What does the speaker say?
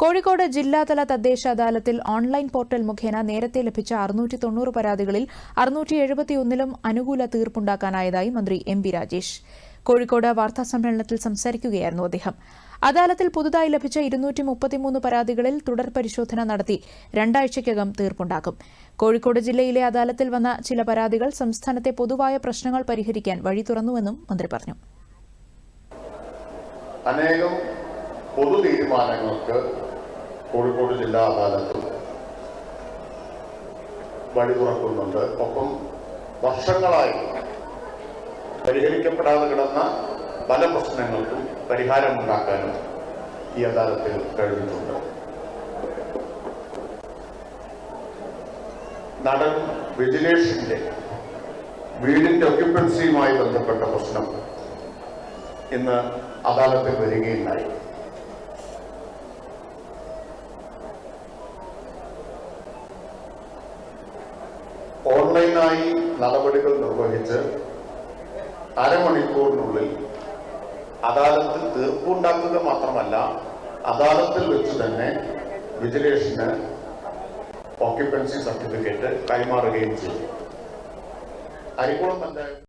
കോഴിക്കോട് ജില്ലാതല തദ്ദേശ അദാലത്തിൽ ഓൺലൈൻ പോർട്ടൽ മുഖേന നേരത്തെ ലഭിച്ച അറുന്നൂറ്റി തൊണ്ണൂറ് പരാതികളിൽ അറുന്നൂറ്റി എഴുപത്തിയൊന്നിലും അനുകൂല തീർപ്പുണ്ടാക്കാനായതായി മന്ത്രി എം പി രാജേഷ്. കോഴിക്കോട് വാർത്താസമ്മേളനത്തിൽ സംസാരിക്കുകയായിരുന്നു അദ്ദേഹം. അദാലത്തിൽ പുതുതായി ലഭിച്ച ഇരുന്നൂറ്റി മുപ്പത്തിമൂന്ന് പരാതികളിൽ തുടർ പരിശോധന നടത്തി രണ്ടാഴ്ചയ്ക്കകം തീർപ്പുണ്ടാക്കും. കോഴിക്കോട് ജില്ലയിലെ അദാലത്തിൽ വന്ന ചില പരാതികൾ സംസ്ഥാനത്തെ പൊതുവായ പ്രശ്നങ്ങൾ പരിഹരിക്കാൻ വഴി തുറന്നുവെന്നും മന്ത്രി പറഞ്ഞു. പൊതു തീരുമാനങ്ങൾക്ക് കോഴിക്കോട് ജില്ലാ അദാലത്തും വഴി തുറക്കുന്നുണ്ട്. ഒപ്പം വർഷങ്ങളായി പരിഹരിക്കപ്പെടാതെ കിടന്ന പല പ്രശ്നങ്ങൾക്കും പരിഹാരമുണ്ടാക്കാനും ഈ അദാലത്തിൽ കഴിഞ്ഞിട്ടുണ്ട്. നടൻ വിജിലേഷന്റെ വീടിന്റെ ഒക്യുപ്പൻസിയുമായി ബന്ധപ്പെട്ട പ്രശ്നം ഇന്ന് അദാലത്തിൽ വരികയുണ്ടായി. ഓൺലൈനായി നടപടികൾ നിർവഹിച്ച് അരമണിക്കൂറിനുള്ളിൽ അദാലത്തിൽ തീർപ്പുണ്ടാക്കുക മാത്രമല്ല അദാലത്തിൽ വെച്ച് തന്നെ വിജിലേഷന് ഓക്യുപ്പൻസി സർട്ടിഫിക്കറ്റ് കൈമാറുകയും ചെയ്തു. അരിക്കുളം പഞ്ചായത്ത്